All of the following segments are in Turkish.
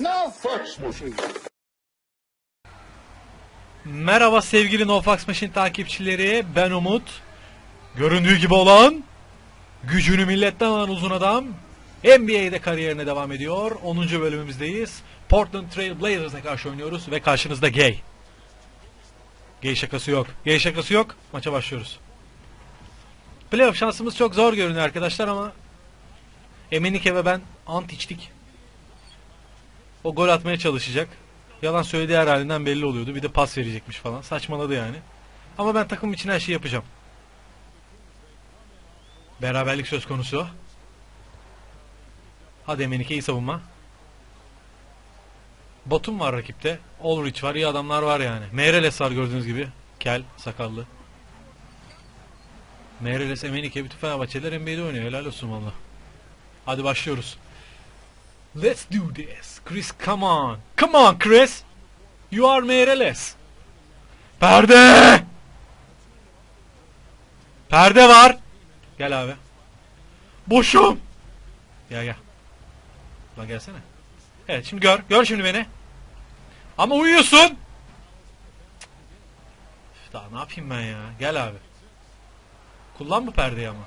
Machine. Merhaba sevgili NoFax Machine takipçileri. Ben Umut. Göründüğü gibi olan, gücünü milletten alan uzun adam. NBA'de kariyerine devam ediyor. 10. bölümümüzdeyiz. Portland Trail Blazers'a karşı oynuyoruz ve karşınızda Gay. Gay şakası yok. Gay şakası yok. Maça başlıyoruz. Playoff şansımız çok zor görünüyor arkadaşlar ama Emenike ve ben ant içtik. O gol atmaya çalışacak. Yalan söylediği her halinden belli oluyordu. Bir de pas verecekmiş falan. Saçmaladı yani. Ama ben takım için her şeyi yapacağım. Beraberlik söz konusu. Hadi Emenike iyi savunma. Batum var rakipte. Ulrich var. iyi adamlar var yani. Meireles var gördüğünüz gibi. Kel, sakallı. Meireles, Emenike bütün Fenerbahçeliler NBA'de oynuyor. Helal olsun valla. Hadi başlıyoruz. Let's do this. Chris, come on. Come on, Chris. You are Meireles. Perde! Perde var. Gel abi. Boşum. Gel gel. Lan gelsene. Evet şimdi gör. Gör şimdi beni. Ama uyuyorsun. Üf, Daha ne yapayım ben ya? Gel abi. Kullan bu perdeyi ama.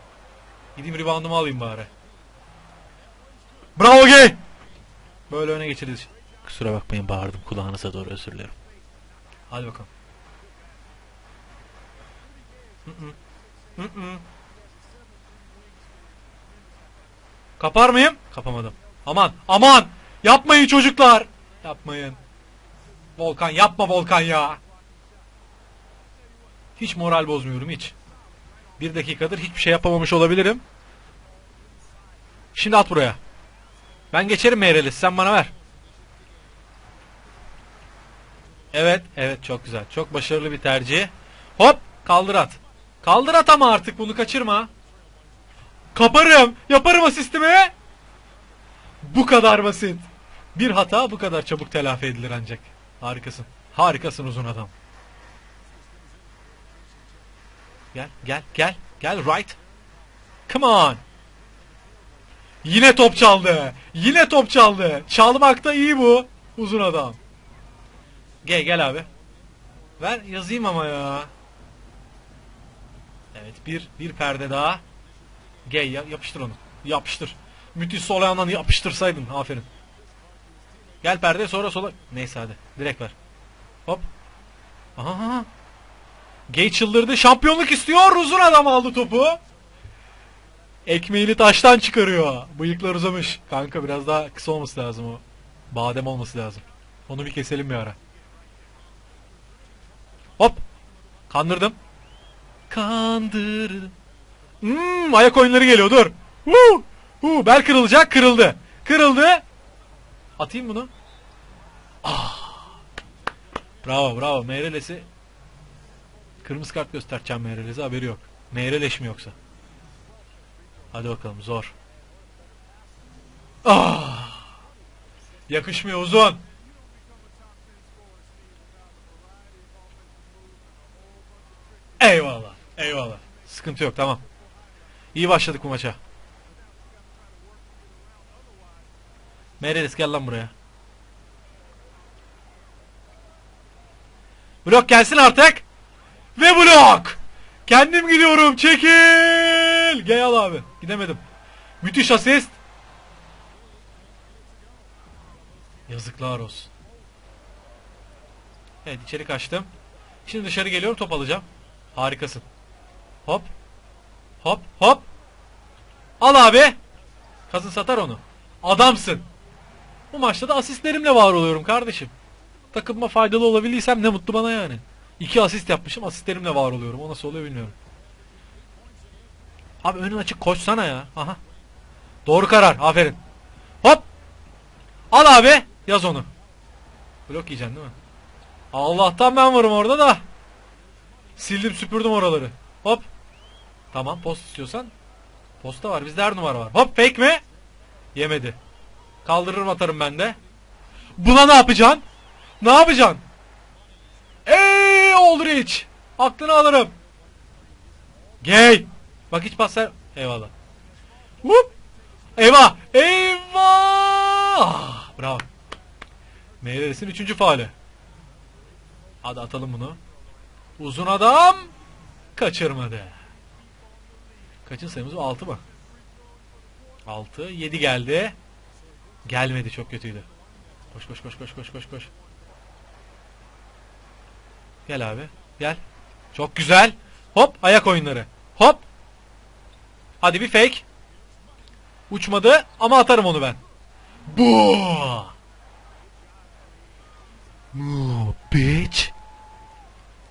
Gideyim reboundumu alayım bari. Bravo gay. Böyle öne geçirdik. Kusura bakmayın bağırdım kulağınıza doğru özür dilerim. Hadi bakalım. Kapar mıyım? Kapamadım. Aman aman yapmayın çocuklar. Yapmayın. Volkan yapma Volkan ya. Hiç moral bozmuyorum hiç. Bir dakikadır hiçbir şey yapamamış olabilirim. Şimdi at buraya. Ben geçerim Meyrelis sen bana ver. Evet evet çok güzel. Çok başarılı bir tercih. Hop kaldır at. Kaldır at ama artık bunu kaçırma. Kaparım. Yaparım asistimi. Bu kadar basit. Bir hata bu kadar çabuk telafi edilir ancak. Harikasın. Harikasın uzun adam. Gel gel gel. Gel right. Come on. Yine top çaldı. Yine top çaldı. Çalmakta iyi bu. Uzun adam. Gel gel abi. Ver yazayım ama ya. Evet bir bir perde daha. Gel ya, yapıştır onu. Yapıştır. Müthiş sol ayağından yapıştırsaydın. Aferin. Gel perde sonra sola. Neyse hadi. Direkt ver. Hop. Aha. Gay çıldırdı. Şampiyonluk istiyor. Uzun adam aldı topu. Ekmeğini taştan çıkarıyor. Bıyıklar uzamış. Kanka biraz daha kısa olması lazım o. Badem olması lazım. Onu bir keselim bir ara. Hop. Kandırdım. Kandırdım. Hmm, ayak oyunları geliyor dur. Huu, huu, bel kırılacak kırıldı. Kırıldı. Atayım bunu. Ah. Bravo bravo Meyreles'i Kırmızı kart göstereceğim Meyreles'e haberi yok. Meyreleş mi yoksa? Hadi bakalım zor. Ah! Yakışmıyor uzun. Eyvallah. Eyvallah. Sıkıntı yok tamam. İyi başladık bu maça. Meredith gel lan buraya. Blok gelsin artık. Ve blok. Kendim gidiyorum. Çekil. Gel al abi. Gidemedim. Müthiş asist. Yazıklar olsun. Evet içeri kaçtım. Şimdi dışarı geliyorum top alacağım. Harikasın. Hop. Hop hop. Al abi. Kazın satar onu. Adamsın. Bu maçta da asistlerimle var oluyorum kardeşim. Takımıma faydalı olabildiysem ne mutlu bana yani. İki asist yapmışım asistlerimle var oluyorum. O nasıl oluyor bilmiyorum. Abi önün açık koşsana ya. Aha. Doğru karar. Aferin. Hop. Al abi. Yaz onu. Blok yiyeceksin değil mi? Allah'tan ben varım orada da. Sildim süpürdüm oraları. Hop. Tamam post istiyorsan. Posta var. Bizde her numara var. Hop fake mi? Yemedi. Kaldırırım atarım ben de. Buna ne yapacaksın? Ne yapacaksın? Ey Aldrich! Aklını alırım. Gay! Bak hiç pas ver. Eyvallah. Hop! Eyvah! Eyvah! Ah, Bravo. Meireres'in üçüncü faali. Hadi atalım bunu. Uzun adam kaçırmadı. Kaçın sayımız 6 mı? 6, 7 geldi. Gelmedi çok kötüydü. Koş koş koş koş koş koş koş. Gel abi. Gel. Çok güzel. Hop ayak oyunları. Hop. Hadi bir fake. Uçmadı ama atarım onu ben. Bu. Bitch.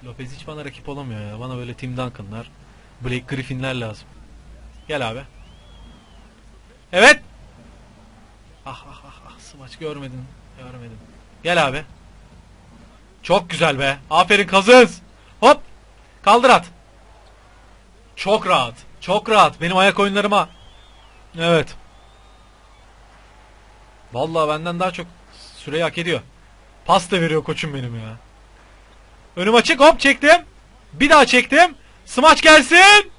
Lopez hiç bana rakip olamıyor ya. Bana böyle Tim Duncan'lar, Blake Griffin'ler lazım. Gel abi. Evet. Ah ah ah ah smaç görmedin. Görmedim. Gel abi. Çok güzel be. Aferin kazız. Hop. Kaldır at. Çok rahat. Çok rahat. Benim ayak oyunlarıma. Evet. Vallahi benden daha çok süreyi hak ediyor. Pas da veriyor koçum benim ya. Önüm açık hop çektim. Bir daha çektim. Smaç gelsin.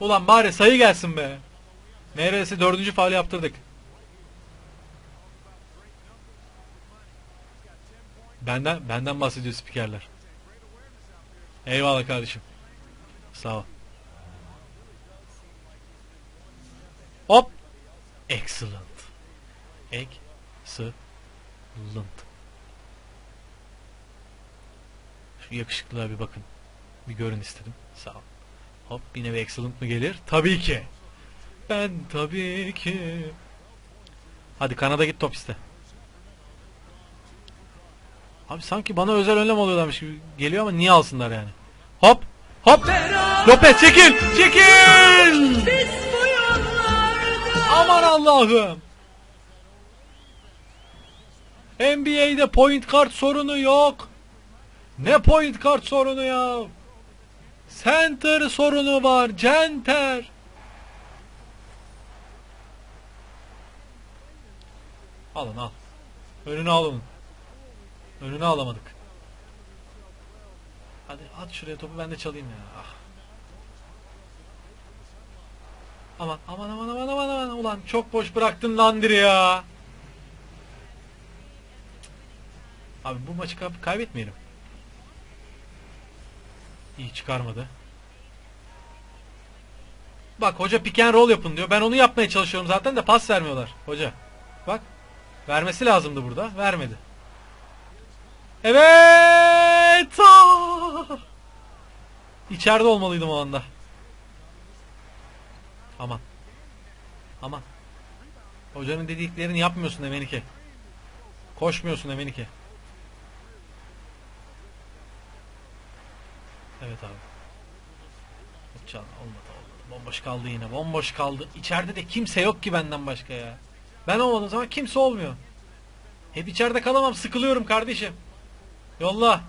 Ulan bari sayı gelsin be. Neredeyse dördüncü faal yaptırdık. Benden benden bahsediyor spikerler. Eyvallah kardeşim. Sağ ol. Hop. Excellent. Excellent. Şu yakışıklığa bir bakın. Bir görün istedim. Sağ ol. Hop yine bir excellent mı gelir? Tabii ki. Ben tabii ki. Hadi Kanada git top iste. Abi sanki bana özel önlem alıyorlarmış gibi geliyor ama niye alsınlar yani? Hop hop Lopez çekil çekil Aman Allah'ım NBA'de point kart sorunu yok. Ne point kart sorunu ya? Center sorunu var. Center. Alın al. Önünü al onun. Önünü alamadık. Hadi at şuraya topu ben de çalayım ya. Ah. Aman aman aman aman aman aman ulan çok boş bıraktın Landry ya. Abi bu maçı kay- kaybetmeyelim. İyi çıkarmadı. Bak hoca pick and roll yapın diyor. Ben onu yapmaya çalışıyorum zaten de pas vermiyorlar hoca. Bak. Vermesi lazımdı burada. Vermedi. Evet. Aa! İçeride olmalıydım o anda. Aman. Aman. Hocanın dediklerini yapmıyorsun Emenike. Koşmuyorsun Emenike. Evet abi. Çal olmadı olmadı. Bomboş kaldı yine. Bomboş kaldı. İçeride de kimse yok ki benden başka ya. Ben olmadığım zaman kimse olmuyor. Hep içeride kalamam. Sıkılıyorum kardeşim. Yolla.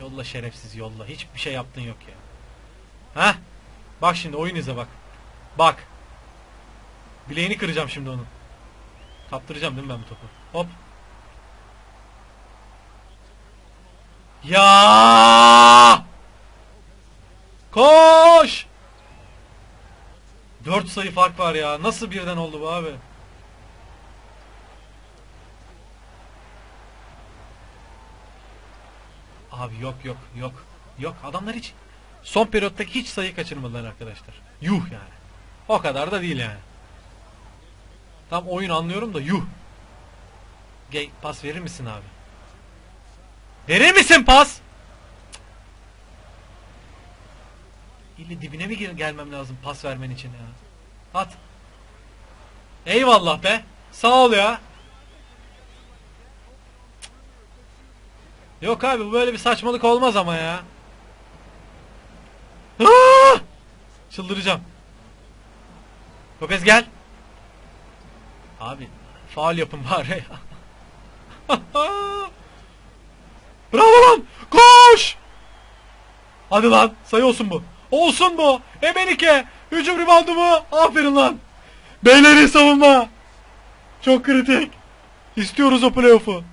Yolla şerefsiz yolla. Hiçbir şey yaptın yok ya. Heh. Bak şimdi oyun izle bak. Bak. Bileğini kıracağım şimdi onun. Kaptıracağım değil mi ben bu topu? Hop. Ya! Koş! 4 sayı fark var ya. Nasıl birden oldu bu abi? Abi yok yok yok. Yok adamlar hiç son periyottaki hiç sayı kaçırmadılar arkadaşlar. Yuh yani. O kadar da değil yani. Tam oyun anlıyorum da yuh. Gey pas verir misin abi? Verir misin pas? İlle dibine mi gel- gelmem lazım pas vermen için ya? At. Eyvallah be. Sağ ol ya. Yok abi bu böyle bir saçmalık olmaz ama ya. Aa! Çıldıracağım. Lopez gel. Abi faal yapın bari ya. Bravo lan! Koş! Hadi lan sayı olsun bu. Olsun bu. Emenike. Hücum ribandı mı? Aferin lan. Beyleri savunma. Çok kritik. İstiyoruz o playoff'u.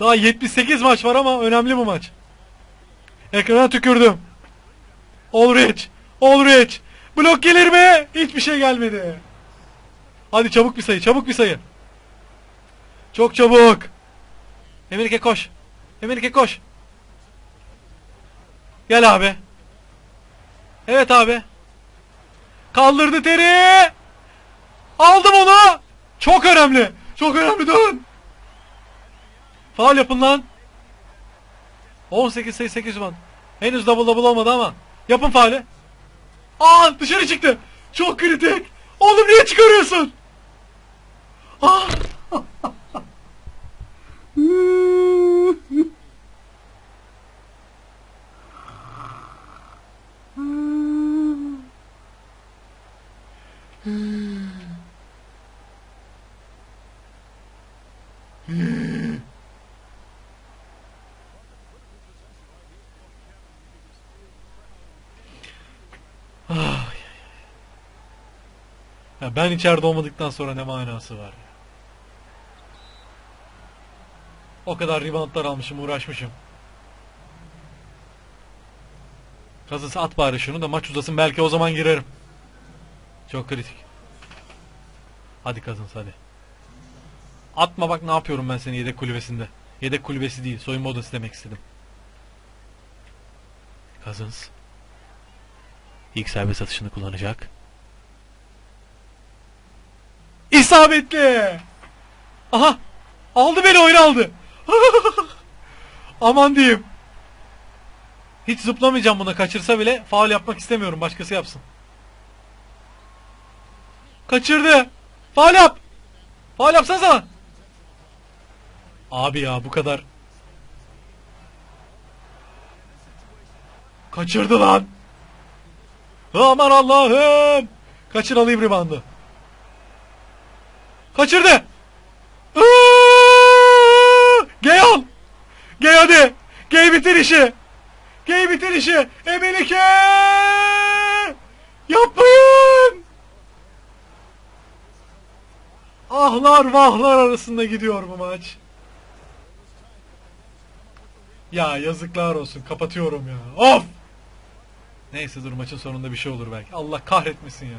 Daha 78 maç var ama önemli bu maç. Ekrana tükürdüm. Ulrich. Ulrich. Blok gelir mi? Hiçbir şey gelmedi. Hadi çabuk bir sayı. Çabuk bir sayı. Çok çabuk. Emelike koş. Emelike koş. Gel abi. Evet abi. Kaldırdı teri. Aldım onu. Çok önemli. Çok önemli dön. Faal yapın lan. 18 sayı 8 man. Henüz double double olmadı ama. Yapın faali. Aa dışarı çıktı. Çok kritik. Oğlum niye çıkarıyorsun? Ah. Ya ben içeride olmadıktan sonra ne manası var ya. O kadar reboundlar almışım, uğraşmışım. Kazısı at bari şunu da maç uzasın belki o zaman girerim. Çok kritik. Hadi kazın hadi. Atma bak ne yapıyorum ben seni yedek kulübesinde. Yedek kulübesi değil, soyunma odası demek istedim. Cousins. İlk serbest atışını kullanacak. İsabetli. Aha. Aldı beni oyun aldı. Aman diyeyim. Hiç zıplamayacağım buna kaçırsa bile faul yapmak istemiyorum. Başkası yapsın. Kaçırdı. Faul yap. Faul yapsanıza. Abi ya bu kadar. Kaçırdı lan. Aman Allah'ım. Kaçır alayım ribandı. Kaçırdı. Gey al. Gey hadi. Gey bitir işi. Gey bitir işi. Emelike. Yapmayın. Ahlar vahlar arasında gidiyor bu maç. Ya yazıklar olsun. Kapatıyorum ya. Of. Neyse dur maçın sonunda bir şey olur belki. Allah kahretmesin ya.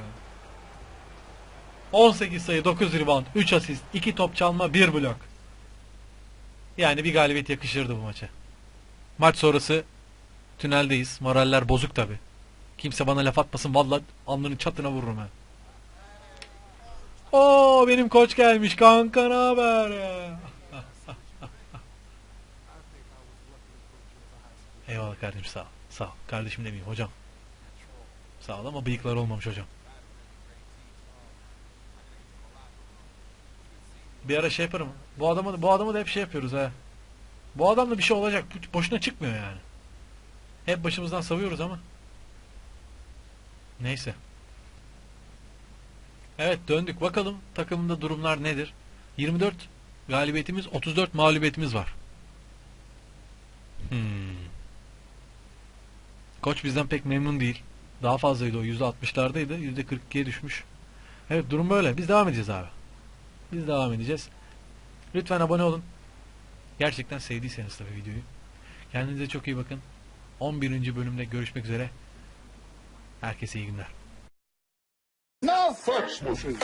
18 sayı, 9 rebound, 3 asist, 2 top çalma, 1 blok. Yani bir galibiyet yakışırdı bu maça. Maç sonrası tüneldeyiz. Moraller bozuk tabi. Kimse bana laf atmasın. Vallahi alnının çatına vururum ha. Oo benim koç gelmiş kanka ne haber? Eyvallah kardeşim sağ ol. Sağ ol. Kardeşim demeyeyim hocam. Sağ ol ama bıyıklar olmamış hocam. Bir ara şey yaparım. Bu adamı bu adamı da hep şey yapıyoruz ha. Bu adamla bir şey olacak. Boşuna çıkmıyor yani. Hep başımızdan savuyoruz ama. Neyse. Evet döndük. Bakalım takımında durumlar nedir? 24 galibiyetimiz, 34 mağlubiyetimiz var. Hmm. Koç bizden pek memnun değil. Daha fazlaydı o. %60'lardaydı. %42'ye düşmüş. Evet durum böyle. Biz devam edeceğiz abi. Biz devam edeceğiz. Lütfen abone olun. Gerçekten sevdiyseniz tabii videoyu. Kendinize çok iyi bakın. 11. bölümde görüşmek üzere. Herkese iyi günler. Now fetch machine.